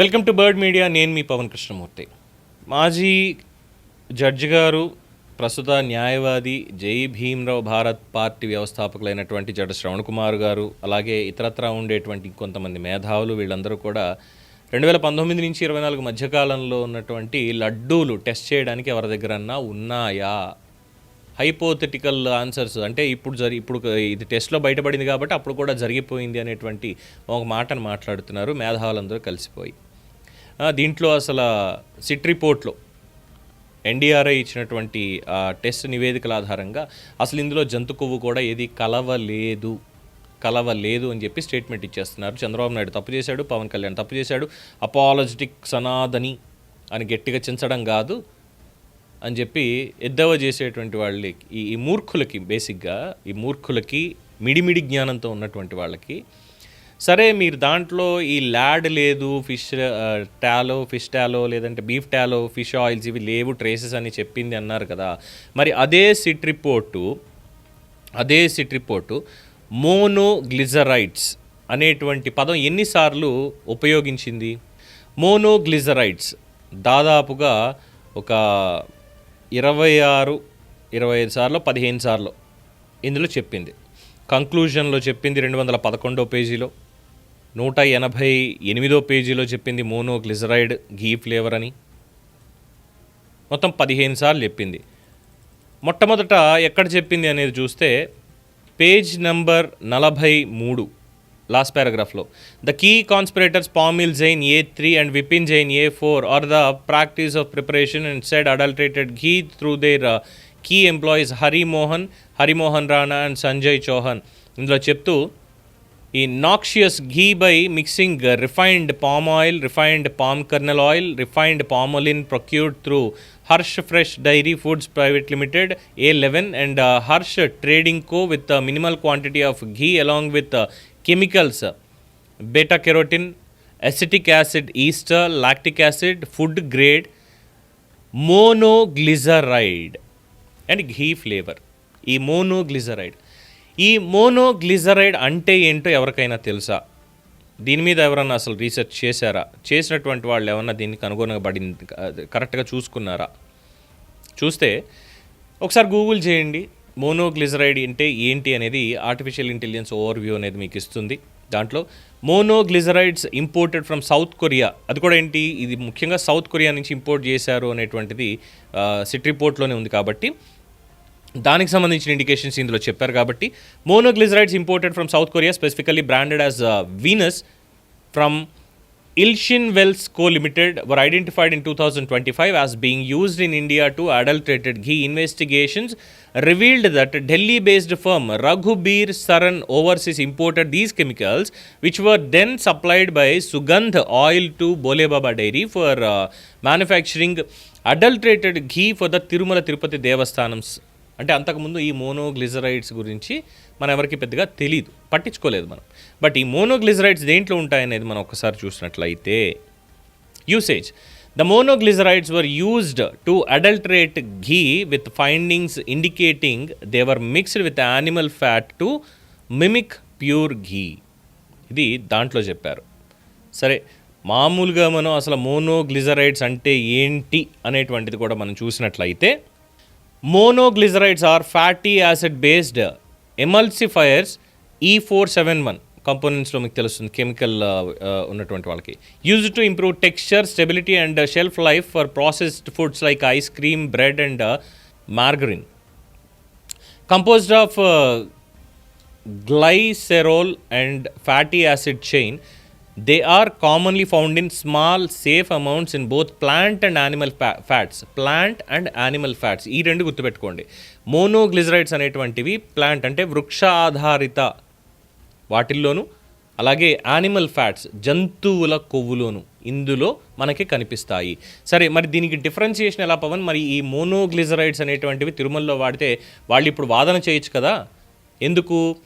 Welcome to bird media. నేను మీ పవన్ కృష్ణమూర్తి. మాజీ జడ్జి గారు ప్రస్తుత న్యాయవాది జై భీమ్రావు భారత్ పార్టీ వ్యవస్థాపకులైనటువంటి జడ శ్రవణ్ కుమార్ గారు అలాగే ఇతరత్రా ఉండేటువంటి కొంతమంది మేధావులు వీళ్ళందరూ కూడా రెండు వేల పంతొమ్మిది నుంచి ఇరవై నాలుగు మధ్యకాలంలో ఉన్నటువంటి లడ్డూలు టెస్ట్ చేయడానికి ఎవరి దగ్గరన్నా ఉన్నాయా? హైపోథెటికల్ ఆన్సర్స్ అంటే ఇప్పుడు జరి ఇప్పుడు ఇది టెస్ట్లో బయటపడింది కాబట్టి అప్పుడు కూడా జరిగిపోయింది అనేటువంటి ఒక మాటను మాట్లాడుతున్నారు. మేధావులందరూ కలిసిపోయి దీంట్లో అసలు సిట్ రిపోర్ట్లో ఎన్డీఆర్ఐ ఇచ్చినటువంటి టెస్ట్ నివేదికల ఆధారంగా అసలు ఇందులో జంతు కొవ్వు కూడా ఏది కలవలేదు కలవలేదు అని చెప్పి స్టేట్మెంట్ ఇచ్చేస్తున్నారు. చంద్రబాబు నాయుడు తప్పు చేశాడు పవన్ కళ్యాణ్ తప్పు చేశాడు అపాలజిటిక్ సనాదని అని గట్టిగా చించడం కాదు అని చెప్పి ఎద్దవ చేసేటువంటి వాళ్ళకి ఈ ఈ మూర్ఖులకి బేసిక్గా ఈ మూర్ఖులకి మిడిమిడి జ్ఞానంతో ఉన్నటువంటి వాళ్ళకి సరే మీరు దాంట్లో ఈ ల్యాడ్ లేదు ఫిష్ టాలో ఫిష్ టాలో లేదంటే బీఫ్ టాలో ఫిష్ ఆయిల్స్ ఇవి లేవు ట్రేసెస్ అని చెప్పింది అన్నారు కదా. మరి అదే సిట్ రిపోర్టు అదే సిట్ రిపోర్టు మోనోగ్లిజరైడ్స్ అనేటువంటి పదం ఎన్నిసార్లు ఉపయోగించింది? మోనోగ్లిజరైడ్స్ దాదాపుగా ఒక ఇరవై ఆరు ఇరవై ఐదు సార్లు పదిహేను సార్లు ఇందులో చెప్పింది. కంక్లూజన్లో చెప్పింది రెండు వందల పదకొండో పేజీలో. నూట ఎనభై ఎనిమిదో పేజీలో చెప్పింది మోనోగ్లిజరైడ్ ఘీ ఫ్లేవర్ అని. మొత్తం పదిహేను సార్లు చెప్పింది. మొట్టమొదట ఎక్కడ చెప్పింది అనేది చూస్తే పేజ్ నంబర్ నలభై మూడు last పారాగ్రాఫ్లో. The key conspirators Pomil Jain A three and Vipin Jain A four are the practice of preparation and said adulterated ghee through their uh, key employees Harimohan Harimohan Rana and Sanjay Chauhan. ఇందులో చెప్తూ ఈ noxious ghee by mixing refined palm oil refined palm kernel oil refined palmolein procured through Harsh fresh dairy foods private limited A eleven and Harsh trading co with minimal quantity of ghee along with chemicals beta carotene acetic acid ester lactic acid food grade monoglyceride and ghee flavour ఈ monoglyceride ఈ monoglyceride అంటే ఏంటో ఎవరికైనా తెలుసా? దీని మీద ఎవరన్నా అసలు రీసెర్చ్ చేశారా? చేసినటువంటి వాళ్ళు ఏమన్నా దీన్ని కనుగొనబడింది కరెక్ట్గా చూసుకున్నారా? చూస్తే ఒకసారి గూగుల్ చేయండి మోనోగ్లిజరైడ్ అంటే ఏంటి అనేది ఆర్టిఫిషియల్ ఇంటెలిజెన్స్ ఓవర్వ్యూ అనేది మీకు ఇస్తుంది. దాంట్లో monoglycerides imported from South Korea. అది కూడా ఏంటి? ఇది ముఖ్యంగా సౌత్ కొరియా నుంచి ఇంపోర్ట్ చేశారు అనేటువంటిది సిట్ రిపోర్ట్లోనే ఉంది కాబట్టి దానికి సంబంధించిన ఇండికేషన్స్ ఇందులో చెప్పారు కాబట్టి monoglycerides imported from South Korea specifically branded as Venus from Ilshin Wells co limited were identified in two thousand twenty five as being used in India to adulterated ghee investigations revealed that Delhi based firm Raghubir Saran overseas imported these chemicals which were then supplied by Sugandh oil to Bholebaba dairy for manufacturing adulterated ghee for the Tirumala Tirupati Devasthanam అంటే అంతకుముందు ఈ monoglycerides గురించి మనం ఎవరికి పెద్దగా తెలియదు పట్టించుకోలేదు మనం. బట్ ఈ మోనోగ్లిజరైడ్స్ దేంట్లో ఉంటాయనేది మనం ఒకసారి చూసినట్లయితే usage the monoglycerides were used to adulterate ghee with findings indicating they were mixed with animal fat to mimic pure ghee ఇది దాంట్లో చెప్పారు. సరే మామూలుగా మనం అసలు మోనోగ్లిజరైడ్స్ అంటే ఏంటి అనేటువంటిది కూడా మనం చూసినట్లయితే monoglycerides are fatty acid based emulsifiers E four seven one కంపోనెంట్స్లో మీకు తెలుస్తుంది కెమికల్ ఉన్నటువంటి వాళ్ళకి. Use to improve texture stability and shelf life for processed foods like ice cream bread and margarine composed of glycerol and fatty acid chain they are commonly found in small safe amounts in both plant and animal ఫ్యా fats plant and and fats ఈ రెండు గుర్తుపెట్టుకోండి. Monoglycerides అనేటువంటివి plant అంటే వృక్ష ఆధారిత వాటిల్లోనూ అలాగే animal fats జంతువుల కొవ్వులోను ఇందులో మనకి కనిపిస్తాయి. సరే మరి దీనికి డిఫరెన్సియేషన్ ఎలా పవన్? మరి ఈ మోనోగ్లిజరైడ్స్ అనేటువంటివి తిరుమలలో వాడితే వాళ్ళు ఇప్పుడు వాదన చేయొచ్చు కదా? ఎందుకు?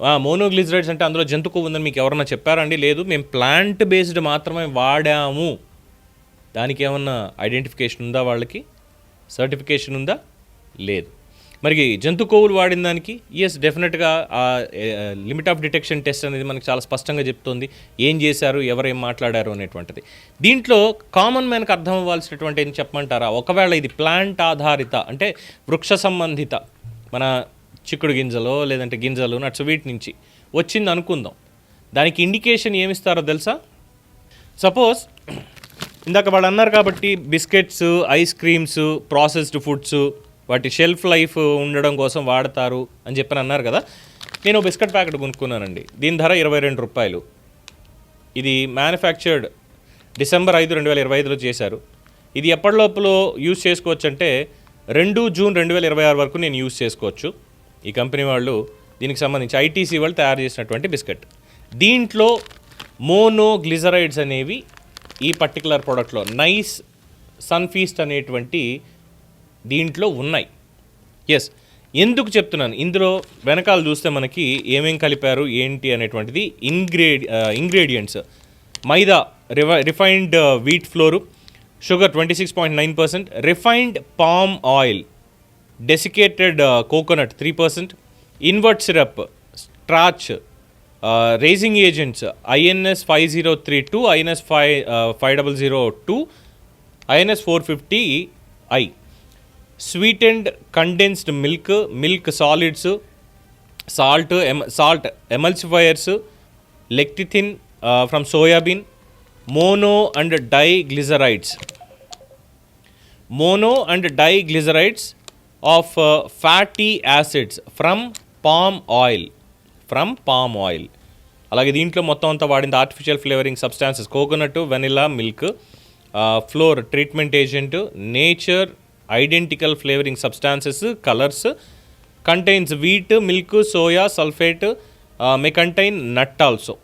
మోనోగ్లిజరైడ్స్ అంటే అందులో జంతు కొవ్వు ఉందని మీకు ఎవరన్నా చెప్పారండి? లేదు మేము ప్లాంట్ బేస్డ్ మాత్రమే వాడాము. దానికి ఏమన్నా ఐడెంటిఫికేషన్ ఉందా వాళ్ళకి? సర్టిఫికేషన్ ఉందా? లేదు. మరి జంతు కొవ్వులు వాడిన దానికి ఎస్ డెఫినెట్గా ఆ లిమిట్ ఆఫ్ డిటెక్షన్ టెస్ట్ అనేది మనకు చాలా స్పష్టంగా చెప్తుంది. ఏం చేశారు ఎవరేం మాట్లాడారు అనేటువంటిది. దీంట్లో కామన్ మ్యాన్కి అర్థం అవ్వాల్సినటువంటి ఏం చెప్పమంటారా? ఒకవేళ ఇది ప్లాంట్ ఆధారిత అంటే వృక్ష సంబంధిత మన చిక్కుడు గింజలో లేదంటే గింజలు నట్స్ వీటి నుంచి వచ్చింది అనుకుందాం. దానికి ఇండికేషన్ ఏమిస్తారో తెలుసా? సపోజ్ ఇందాక వాళ్ళు అన్నారు కాబట్టి biscuits ice creams processed foods వాటి షెల్ఫ్ లైఫ్ ఉండడం కోసం వాడతారు అని చెప్పని అన్నారు కదా. నేను బిస్కెట్ ప్యాకెట్ కొనుక్కున్నానండి. దీని ధర ఇరవై రెండు రూపాయలు. ఇది మ్యానుఫ్యాక్చర్డ్ డిసెంబర్ ఐదు రెండు వేల ఇరవై ఐదులో చేశారు. ఇది ఎప్పటిలోపులో యూజ్ చేసుకోవచ్చు అంటే రెండు జూన్ రెండు వేల ఇరవై ఆరు వరకు నేను యూజ్ చేసుకోవచ్చు. ఈ కంపెనీ వాళ్ళు దీనికి సంబంధించి ఐటీసీ వాళ్ళు తయారు చేసినటువంటి బిస్కెట్. దీంట్లో మోనో గ్లిజరైడ్స్ అనేవి ఈ పర్టికులర్ ప్రోడక్ట్లో నైస్ సన్ఫీస్ట్ అనేటువంటి దీంట్లో ఉన్నాయి. ఎస్ ఎందుకు చెప్తున్నాను? ఇందులో వెనకాల చూస్తే మనకి ఏమేం కలిపారు ఏంటి అనేటువంటిది ఇంగ్రేడి ingredients. Maida రిఫ refined wheat flour sugar twenty six point nine percent refined palm oil desiccated uh, coconut 3%, invert syrup, starch, uh, raising agents INS 5032, INS five five uh, double zero two, INS 450I, sweetened condensed milk, milk solids, salt, em- salt emulsifiers, lecithin uh, from soya bean, mono and diglycerides. Mono and diglycerides of fatty acids from palm oil from palm oil అలాగే దీంట్లో మొత్తం అంతా వాడింది artificial flavouring substances coconut vanilla milk flour treatment agent nature identical flavouring substances colours contains wheat milk soya sulphate may contain nut also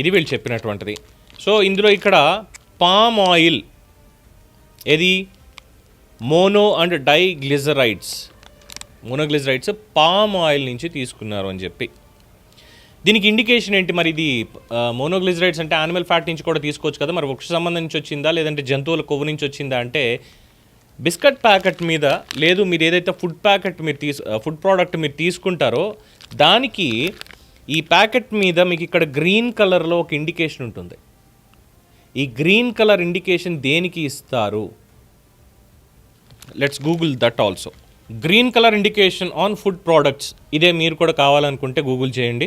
ఇది వీళ్ళు చెప్పినటువంటిది. So ఇందులో ఇక్కడ పామ్ ఆయిల్ ఏది? Mono and di glycerides monoglycerides palm oil నుంచి తీసుకున్నారు అని చెప్పి. దీనికి ఇండికేషన్ ఏంటి మరి ఇది? మోనోగ్లిజరైడ్స్ అంటే యానిమల్ ఫ్యాట్ నుంచి కూడా తీసుకోవచ్చు కదా? మరి వృక్ష సంబంధం నుంచి వచ్చిందా? లేదంటే జంతువుల కొవ్వు నుంచి వచ్చిందా? అంటే బిస్కెట్ ప్యాకెట్ మీద లేదు మీరు ఏదైతే ఫుడ్ ప్యాకెట్ మీరు తీసు ఫుడ్ ప్రోడక్ట్ మీరు తీసుకుంటారో దానికి ఈ ప్యాకెట్ మీద మీకు ఇక్కడ గ్రీన్ కలర్లో ఒక ఇండికేషన్ ఉంటుంది. ఈ గ్రీన్ కలర్ ఇండికేషన్ దేనికి ఇస్తారు? Let's Google that also green colour indication on food products ఇదే మీరు కూడా కావాలనుకుంటే గూగుల్ చేయండి.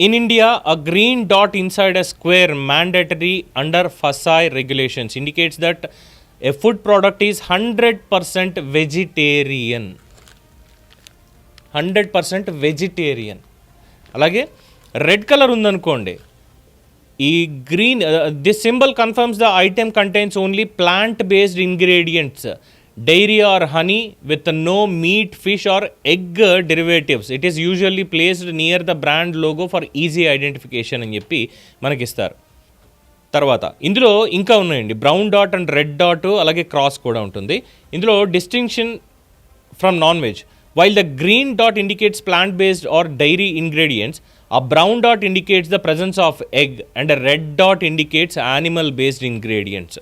In India a green dot inside a square mandatory under FSSAI regulations indicates that a food product is hundred percent vegetarian hundred percent vegetarian అలాగే red colour ఉందనుకోండి ఈ green this symbol confirms the item contains only plant based ingredients dairy or honey with no meat fish or egg derivatives it is usually placed near the brand logo for easy identification అని చెప్పి మనకిస్తారు. తర్వాత ఇందులో ఇంకా ఉన్నాయండి. Brown dot and red dot అలాగే cross కూడా ఉంటుంది. ఇందులో distinction from non veg while the green dot indicates plant based or dairy ingredients ఆ brown dot indicates the presence of egg and red dot indicates animal based ingredients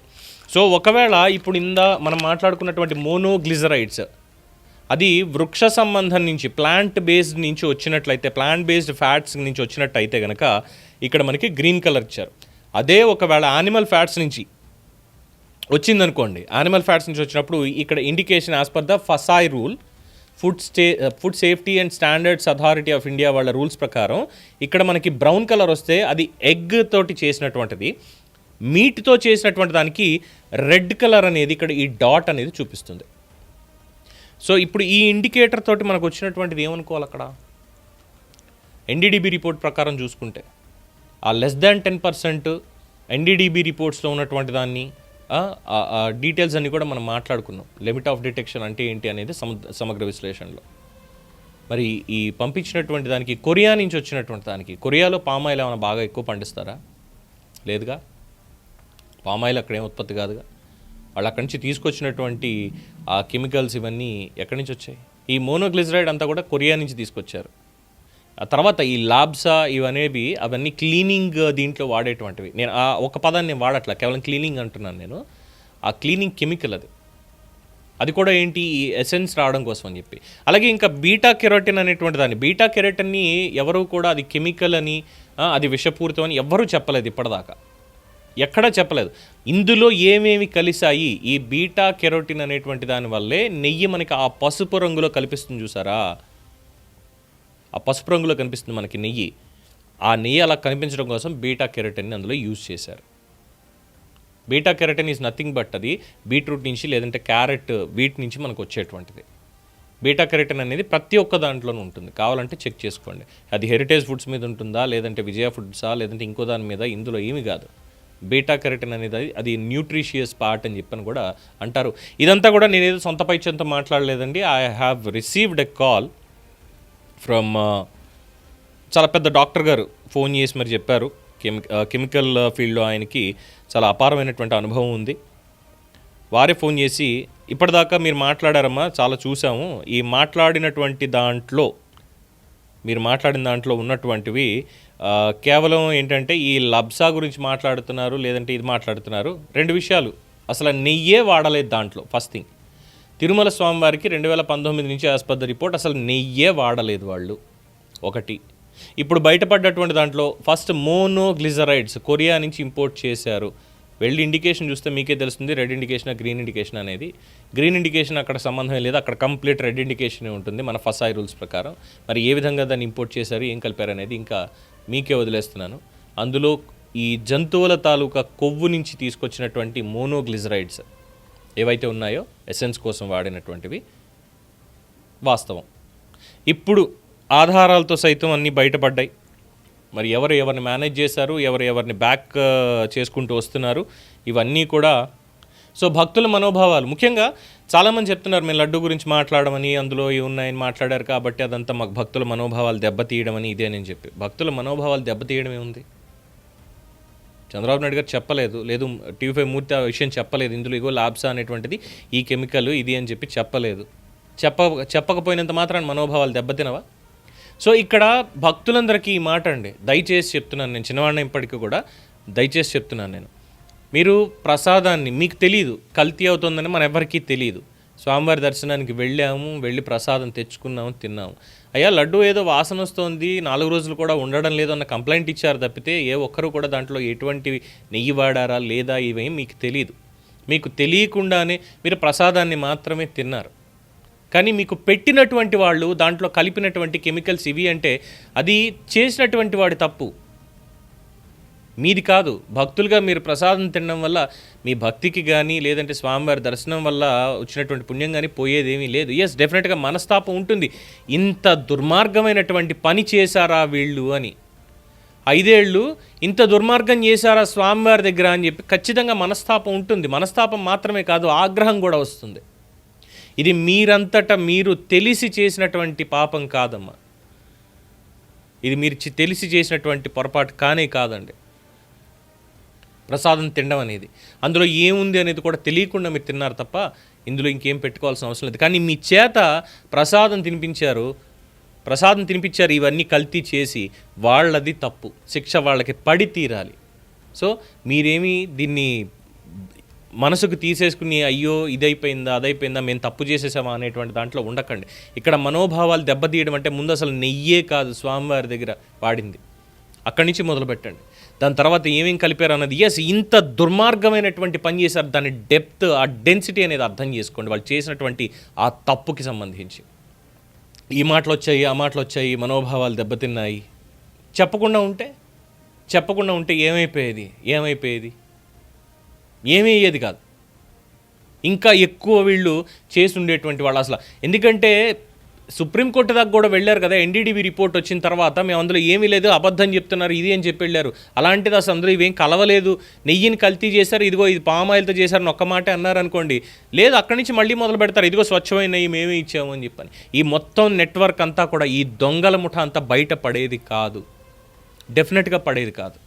so ఒకవేళ ఇప్పుడు ఇంద మనం మాట్లాడుకున్నటువంటి monoglycerides అది వృక్ష సంబంధం నుంచి ప్లాంట్ బేస్డ్ నుంచి వచ్చినట్లయితే ప్లాంట్ బేస్డ్ ఫ్యాట్స్ నుంచి వచ్చినట్టయితే కనుక ఇక్కడ మనకి గ్రీన్ కలర్ ఇచ్చారు. అదే ఒకవేళ యానిమల్ ఫ్యాట్స్ నుంచి వచ్చిందనుకోండి యానిమల్ ఫ్యాట్స్ నుంచి వచ్చినప్పుడు ఇక్కడ indication as per the FSSAI rule food stay food safety and standards authority of India వాళ్ళ రూల్స్ ప్రకారం ఇక్కడ మనకి బ్రౌన్ కలర్ వస్తే అది ఎగ్ తోటి చేసినటువంటిది. మీట్తో చేసినటువంటి దానికి రెడ్ కలర్ అనేది ఇక్కడ ఈ డాట్ అనేది చూపిస్తుంది. సో ఇప్పుడు ఈ ఇండికేటర్ తోటి మనకు వచ్చినటువంటిది ఏమనుకోవాలి అక్కడ? ఎన్డీడీబీ రిపోర్ట్ ప్రకారం చూసుకుంటే ఆ less than ten percent NDDB రిపోర్ట్స్లో ఉన్నటువంటి దాన్ని డీటెయిల్స్ అన్ని కూడా మనం మాట్లాడుకున్నాం. లిమిట్ ఆఫ్ డిటెక్షన్ అంటే ఏంటి అనేది సమగ్ర విశ్లేషణలో. మరి ఈ పంపించినటువంటి దానికి కొరియా నుంచి వచ్చినటువంటి దానికి కొరియాలో పామాయిల్ ఏమైనా బాగా ఎక్కువ పండిస్తారా? లేదుగా? పామాయిల్ అక్కడ ఏం ఉత్పత్తి కాదుగా. వాళ్ళు అక్కడి నుంచి తీసుకొచ్చినటువంటి ఆ కెమికల్స్ ఇవన్నీ ఎక్కడి నుంచి వచ్చాయి? ఈ మోనోగ్లిజరైడ్ అంతా కూడా కొరియా నుంచి తీసుకొచ్చారు. ఆ తర్వాత ఈ లాబ్సా ఇవనేవి అవన్నీ క్లీనింగ్ దీంట్లో వాడేటువంటివి. నేను ఆ ఒక పదాన్ని నేను వాడట్లా కేవలం క్లీనింగ్ అంటున్నాను నేను. ఆ క్లీనింగ్ కెమికల్ అది. అది కూడా ఏంటి? ఈ ఎసెన్స్ రావడం కోసం అని చెప్పి. అలాగే ఇంకా బీటా కెరోటిన్ అనేటువంటి దాన్ని. బీటా కెరోటిన్ని ఎవరు కూడా అది కెమికల్ అని అది విషపూరితం అని ఎవరూ చెప్పలేదు ఇప్పటిదాకా. ఎక్కడా చెప్పలేదు. ఇందులో ఏమేమి కలిశాయి? ఈ బీటా కెరోటిన్ అనేటువంటి దాని వల్లే నెయ్యి మనకి ఆ పసుపు రంగులో కనిపిస్తుంది చూసారా? ఆ పసుపు రంగులో కనిపిస్తుంది మనకి నెయ్యి. ఆ నెయ్యి అలా కనిపించడం కోసం బీటా కెరోటిన్ అందులో యూజ్ చేశారు. Beta carotene is nothing but అది బీట్రూట్ నుంచి లేదంటే క్యారెట్ వీట్ నుంచి మనకు వచ్చేటువంటిది. బీటా కెరటిన్ అనేది ప్రతి ఒక్క దాంట్లోనూ ఉంటుంది. కావాలంటే చెక్ చేసుకోండి. అది హెరిటేజ్ ఫుడ్స్ మీద ఉంటుందా? లేదంటే విజయ ఫుడ్సా? లేదంటే ఇంకో దాని మీద? ఇందులో ఏమీ కాదు. బీటా కెరటిన్ అనేది అది- అది న్యూట్రిషియస్ పార్ట్ అని చెప్పని కూడా అంటారు. ఇదంతా కూడా నేను ఏదో సొంత పైచంతో మాట్లాడలేదండి. I have received a call from చాలా పెద్ద డాక్టర్ గారు ఫోన్ చేసి మరి చెప్పారు. కెమి uh, కెమికల్ ఫీల్డ్లో ఆయనకి చాలా అపారమైనటువంటి అనుభవం ఉంది. వారే ఫోన్ చేసి ఇప్పటిదాకా మీరు మాట్లాడారమ్మా చాలా చూసాము ఈ మాట్లాడినటువంటి దాంట్లో మీరు మాట్లాడిన దాంట్లో ఉన్నటువంటివి కేవలం ఏంటంటే ఈ లబ్సా గురించి మాట్లాడుతున్నారు లేదంటే ఇది మాట్లాడుతున్నారు. రెండు విషయాలు. అసలు నెయ్యే వాడలేదు దాంట్లో ఫస్ట్ థింగ్ తిరుమల స్వామివారికి రెండు వేల పంతొమ్మిది నుంచి ఆస్పత్రి రిపోర్ట్ అసలు నెయ్యే వాడలేదు వాళ్ళు. ఒకటి. ఇప్పుడు బయటపడ్డటువంటి దాంట్లో ఫస్ట్ మోనో గ్లిజరైడ్స్ కొరియా నుంచి ఇంపోర్ట్ చేశారు. వెళ్ళి ఇండికేషన్ చూస్తే మీకే తెలుస్తుంది రెడ్ ఇండికేషన్ గ్రీన్ ఇండికేషన్ అనేది. గ్రీన్ ఇండికేషన్ అక్కడ సంబంధం లేదు అక్కడ కంప్లీట్ రెడ్ ఇండికేషన్ ఉంటుంది మన ఫసాయి రూల్స్ ప్రకారం. మరి ఏ విధంగా దాన్ని ఇంపోర్ట్ చేశారు ఏం కలిపారు అనేది ఇంకా మీకే వదిలేస్తున్నాను. అందులో ఈ జంతువుల తాలూకా కొవ్వు నుంచి తీసుకొచ్చినటువంటి మోనోగ్లిజరైడ్స్ ఏవైతే ఉన్నాయో ఎసెన్స్ కోసం వాడినటువంటివి వాస్తవం. ఇప్పుడు ఆధారాలతో సైతం అన్నీ బయటపడ్డాయి. మరి ఎవరు ఎవరిని మేనేజ్ చేశారు ఎవరు ఎవరిని బ్యాక్ చేసుకుంటూ వస్తున్నారు ఇవన్నీ కూడా సో భక్తుల మనోభావాలు. ముఖ్యంగా చాలామంది చెప్తున్నారు మేము లడ్డు గురించి మాట్లాడమని అందులో ఇవి ఉన్నాయని మాట్లాడారు కాబట్టి అదంతా మాకు భక్తుల మనోభావాలు దెబ్బతీయడం అని ఇదే అని చెప్పి. భక్తుల మనోభావాలు దెబ్బతీయడం ఏముంది? చంద్రబాబు నాయుడు గారు చెప్పలేదు. లేదు టీవీ ఫైవ్ మూర్తి ఆ విషయం చెప్పలేదు. ఇందులో ఇగో లాబ్సా అనేటువంటిది ఈ కెమికల్ ఇది అని చెప్పి చెప్పలేదు. చెప్ప చెప్పకపోయినంత మాత్రాన్ని మనోభావాలు దెబ్బతినవా? సో ఇక్కడ భక్తులందరికీ ఈ మాట అండి దయచేసి చెప్తున్నాను నేను. చిన్నవాడిన ఇప్పటికీ కూడా దయచేసి చెప్తున్నాను నేను. మీరు ప్రసాదాన్ని మీకు తెలియదు కల్తీ అవుతుందని మన ఎవరికీ తెలియదు స్వామివారి దర్శనానికి వెళ్ళాము వెళ్ళి ప్రసాదం తెచ్చుకున్నాము తిన్నాము. అయ్యా లడ్డు ఏదో వాసన వస్తుంది నాలుగు రోజులు కూడా ఉండడం లేదు అన్న కంప్లైంట్ ఇచ్చారు తప్పితే ఏ ఒక్కరు కూడా దాంట్లో ఎటువంటి నెయ్యి వాడారా లేదా ఇవేం మీకు తెలియదు మీకు తెలియకుండానే మీరు ప్రసాదాన్ని మాత్రమే తిన్నారు. కానీ మీకు పెట్టినటువంటి వాళ్ళు దాంట్లో కలిపినటువంటి కెమికల్స్ ఇవి అంటే అది చేసినటువంటి వాడి తప్పు. మీది కాదు. భక్తులుగా మీరు ప్రసాదం తినడం వల్ల మీ భక్తికి కానీ లేదంటే స్వామివారి దర్శనం వల్ల వచ్చినటువంటి పుణ్యం కానీ పోయేదేమీ లేదు. ఎస్ డెఫినెట్గా మనస్తాపం ఉంటుంది. ఇంత దుర్మార్గమైనటువంటి పని చేశారా వీళ్ళు అని. ఐదేళ్ళు ఇంత దుర్మార్గం చేశారా స్వామివారి దగ్గర అని చెప్పి ఖచ్చితంగా మనస్తాపం ఉంటుంది. మనస్తాపం మాత్రమే కాదు ఆగ్రహం కూడా వస్తుంది. ఇది మీరంతటా మీరు తెలిసి చేసినటువంటి పాపం కాదమ్మా. ఇది మీరు తెలిసి చేసినటువంటి పొరపాటు కానే కాదండి. ప్రసాదం తినడం అనేది. అందులో ఏముంది అనేది కూడా తెలియకుండా మీరు తిన్నారు తప్ప ఇందులో ఇంకేం పెట్టుకోవాల్సిన అవసరం లేదు. కానీ మీ చేత ప్రసాదం తినిపించారు ప్రసాదం తినిపించారు ఇవన్నీ కల్తీ చేసి వాళ్ళది తప్పు. శిక్ష వాళ్ళకి పడి తీరాలి. సో మీరేమి దీన్ని మనసుకు తీసేసుకుని అయ్యో ఇదైపోయిందా అదైపోయిందా మేము తప్పు చేసేసామా అనేటువంటి దాంట్లో ఉండకండి. ఇక్కడ మనోభావాలు దెబ్బతీయడం అంటే ముందు అసలు నెయ్యే కాదు స్వామివారి దగ్గర వాడింది. అక్కడి నుంచి మొదలుపెట్టండి. దాని తర్వాత ఏమేం కలిపారు అన్నది? ఎస్ ఇంత దుర్మార్గమైనటువంటి పని చేశారు. దాని డెప్త్ ఆ డెన్సిటీ అనేది అర్థం చేసుకోండి. వాళ్ళు చేసినటువంటి ఆ తప్పుకి సంబంధించి. ఈ మాటలు వచ్చాయి ఆ మాటలు వచ్చాయి మనోభావాలు దెబ్బతిన్నాయి. చెప్పకుండా ఉంటే? చెప్పకుండా ఉంటే ఏమైపోయేది? ఏమైపోయేది? ఏమయ్యేది కాదు. ఇంకా ఎక్కువ వీళ్ళు చేసి ఉండేటువంటి వాళ్ళు అసలు. ఎందుకంటే సుప్రీంకోర్టు దాకా కూడా వెళ్ళారు కదా ఎన్డీడీబీ రిపోర్ట్ వచ్చిన తర్వాత మేము అందులో ఏమీ లేదు అబద్ధం చెప్తున్నారు ఇది అని చెప్పి వెళ్ళారు. అలాంటిది అసలు అందులో ఇవేం కలవలేదు. నెయ్యిని కల్తీ చేశారు ఇదిగో ఇది పామాయిల్తో చేశారని ఒక్క మాట అన్నారు అనుకోండి. లేదు అక్కడి నుంచి మళ్ళీ మొదలు పెడతారు ఇదిగో స్వచ్ఛమైన నెయ్యి మేమే ఇచ్చాము అని చెప్పని. ఈ మొత్తం నెట్వర్క్ అంతా కూడా ఈ దొంగల ముఠ అంతా బయట పడేది కాదు. డెఫినెట్గా పడేది కాదు.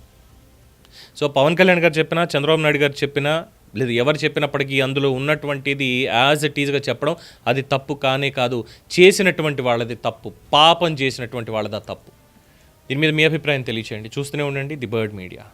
సో పవన్ కళ్యాణ్ గారు చెప్పినా చంద్రబాబు నాయుడు గారు చెప్పినా లేదు ఎవరు చెప్పినప్పటికీ అందులో ఉన్నటువంటిది యాజ్ ఇట్ ఈజ్గా చెప్పడం అది తప్పు కానే కాదు. చేసినటువంటి వాళ్ళది తప్పు. పాపం చేసినటువంటి వాళ్ళది తప్పు. దీని మీద మీ అభిప్రాయం తెలియచేయండి. చూస్తూనే ఉండండి ది బర్డ్ మీడియా.